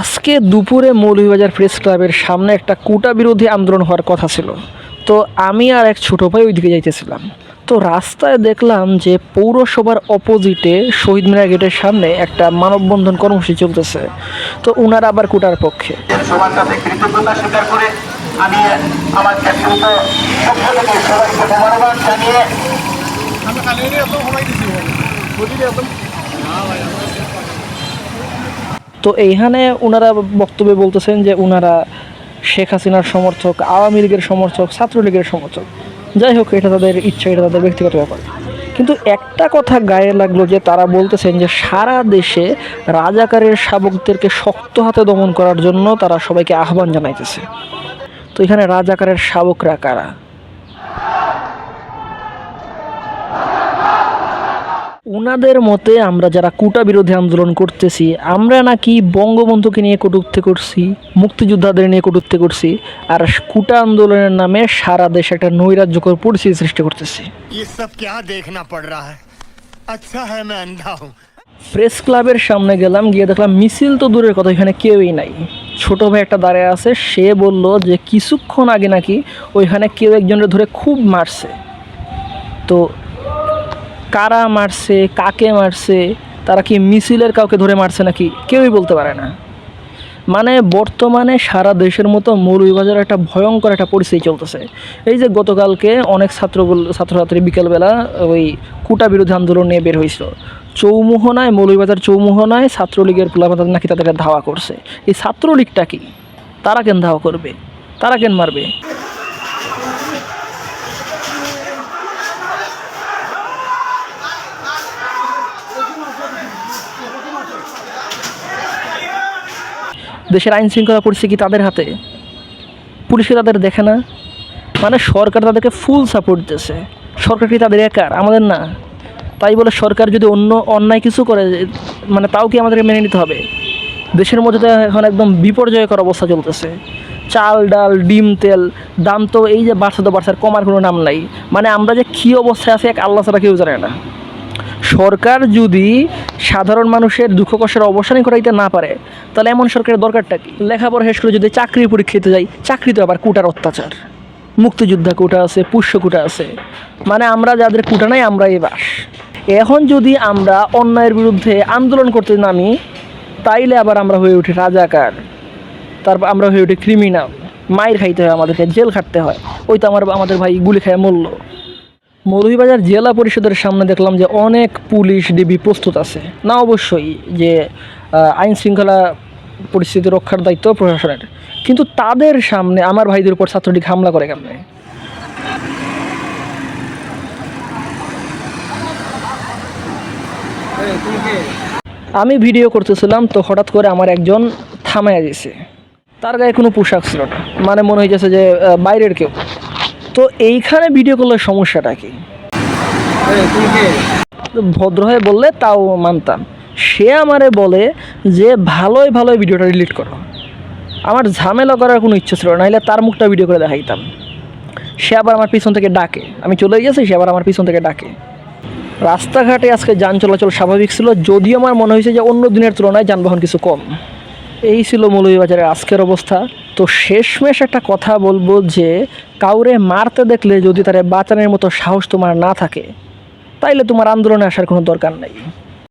আজকে দুপুরে মৌলভীবাজার প্রেস ক্লাবের সামনে একটা কোটা বিরোধী আন্দোলন হওয়ার কথা ছিল। তো আমি আর এক ছোটো ভাই ওইদিকে যাইতেছিলাম। তো রাস্তায় দেখলাম যে পৌরসভার অপোজিটে শহীদ মিনার গেটের সামনে একটা মানববন্ধন কর্মসূচি চলতেছে। তো উনারা আবার কোটার পক্ষে। আমি আমার জানিয়ে তো এইখানে ওনারা বক্তব্যে বলতেছেন যে ওনারা শেখ হাসিনার সমর্থক, আওয়ামী লীগের সমর্থক, ছাত্রলীগের সমর্থক। যাই হোক, এটা তাদের ইচ্ছা, এটা তাদের ব্যক্তিগত ব্যাপার। কিন্তু একটা কথা গায়ে লাগল যে তারা বলতেছেন যে সারা দেশে রাজাকারের শাবকদেরকে শক্ত হাতে দমন করার জন্য তারা সবাইকে আহ্বান জানাইতেছে। তো এখানে রাজাকারের শাবকরা কারা? ওনাদের মতে আমরা যারা কুটা বিরোধী আন্দোলন করতেছি আমরা নাকি বঙ্গবন্ধুকে নিয়ে কটুক্তি করছি মুক্তিযোদ্ধাদের নিয়ে কটুক্তি করছি আর কুটা আন্দোলনের নামে সারা দেশে একটা নৈরাজ্যকর পরিস্থিতি সৃষ্টি করতেছি। প্রেস ক্লাবের সামনে গেলাম গিয়ে দেখলাম মিছিল তো দূরের কথা এখানে কেউই নাই। ছোট ভাই একটা দাঁড়িয়ে আছে সে বলল যে কিছুক্ষণ আগে নাকি ওইখানে কেউ একজনের ধরে খুব মারছে। তো কারা মারছে, কাকে মারছে, তারা কি মিছিলের কাউকে ধরে মারছে নাকি? কেউই বলতে পারে না। মানে বর্তমানে সারা দেশের মতো মৌলভীবাজার একটা ভয়ঙ্কর একটা পরিস্থিতি চলতেছে। এই যে গতকালকে অনেক ছাত্র ছাত্রছাত্রী বিকেলবেলা ওই কুটা বিরোধী আন্দোলন নিয়ে বের হয়েছিল। চৌমোহনায়, মৌলভীবাজার চৌমোহনায় ছাত্রলীগের পোলাপাতা নাকি তাদের ধাওয়া করছে। এই ছাত্রলীগটা কি? তারা কেন ধাওয়া করবে? তারা কেন মারবে? দেশের আইন শৃঙ্খলা পরিস্থিতি কি তাদের হাতে? পুলিশকে তাদের দেখে না। মানে সরকার তাদেরকে ফুল সাপোর্ট দিতেছে। সরকার কি তাদের একার? আমাদের না। তাই বলে সরকার যদি অন্য অন্যায় কিছু করে মানে তাও কি আমাদেরকে মেনে নিতে হবে? দেশের মধ্যে তো এখন একদম বিপর্যয়কর অবস্থা চলতেছে। চাল, ডাল, ডিম, তেল, দাম তো এই যে বাড়ছে তো বাড়ছে, আর কমার কোনো নাম নাই। মানে আমরা যে কী অবস্থায় আছি এক আল্লাহ ছাড়া কেউ জানে না। সরকার যদি সাধারণ মানুষের দুঃখ কষ্টের অবসানই করাইতে না পারে, তাহলে এমন সরকারের দরকারটা কি? লেখাপড়া শেষ করে যদি চাকরির পরীক্ষাতে যাই, চাকরি তো আবার কুটার অত্যাচার। মুক্তিযোদ্ধা কুটা আছে, পুষ্য কুটা আছে। মানে আমরা যাদের কুটা নাই, আমরাই বাস। এখন যদি আমরা অন্যায়ের বিরুদ্ধে আন্দোলন করতে নামি, তাইলে আবার আমরা হয়ে উঠি রাজাকার। তারপর আমরা হয়ে উঠি ক্রিমিনাল মায়ের খাইতে হয় আমাদেরকে, জেল খাটতে হয়। ওই তো আমার, আমাদের ভাই গুলি খায় মরলো মৌলভীবাজার জেলা পরিষদের সামনে দেখলাম যে অনেক পুলিশ ডিবি প্রস্তুত আছে। না অবশ্যই যে আইন শৃঙ্খলা পরিস্থিতি রক্ষার দায়িত্ব প্রশাসনের। কিন্তু তাদের সামনে আমার ভাইদের উপর ছাত্রলীগ হামলা করে কেমনে? আমি ভিডিও করতেছিলাম তো হঠাৎ করে আমার একজন থামাইয়া দিয়েছে তার গায়ে কোনো পোশাক ছিল না। মানে মনে হয়েছে যে বাইরের কেউ। তো এইখানে ভিডিও করলে সমস্যাটা কি? ভদ্র হয়ে বললে তাও মানতাম। সে আমারে বলে যে, ভালোই ভালোই ভিডিওটা ডিলিট করো। আমার ঝামেলা করার কোনো ইচ্ছে ছিল না নাহলে তার মুখটা ভিডিও করে দেখাইতাম। সে আবার আমার পিছন থেকে ডাকে। আমি চলে গেছি, সে আবার আমার পিছন থেকে ডাকে। রাস্তাঘাটে আজকে যান চলাচল স্বাভাবিক ছিল, যদিও আমার মনে হয়েছে যে অন্য দিনের তুলনায় যানবাহন কিছু কম। এই ছিল মৌলভীবাজারের আজকের অবস্থা। তো শেষমেশ একটা কথা বলব যে, কাউরে মারতে দেখলে যদি তারে বাঁচানোর মতো সাহস তোমার না থাকে, তাইলে তোমার আন্দোলনে আসার কোনো দরকার নেই।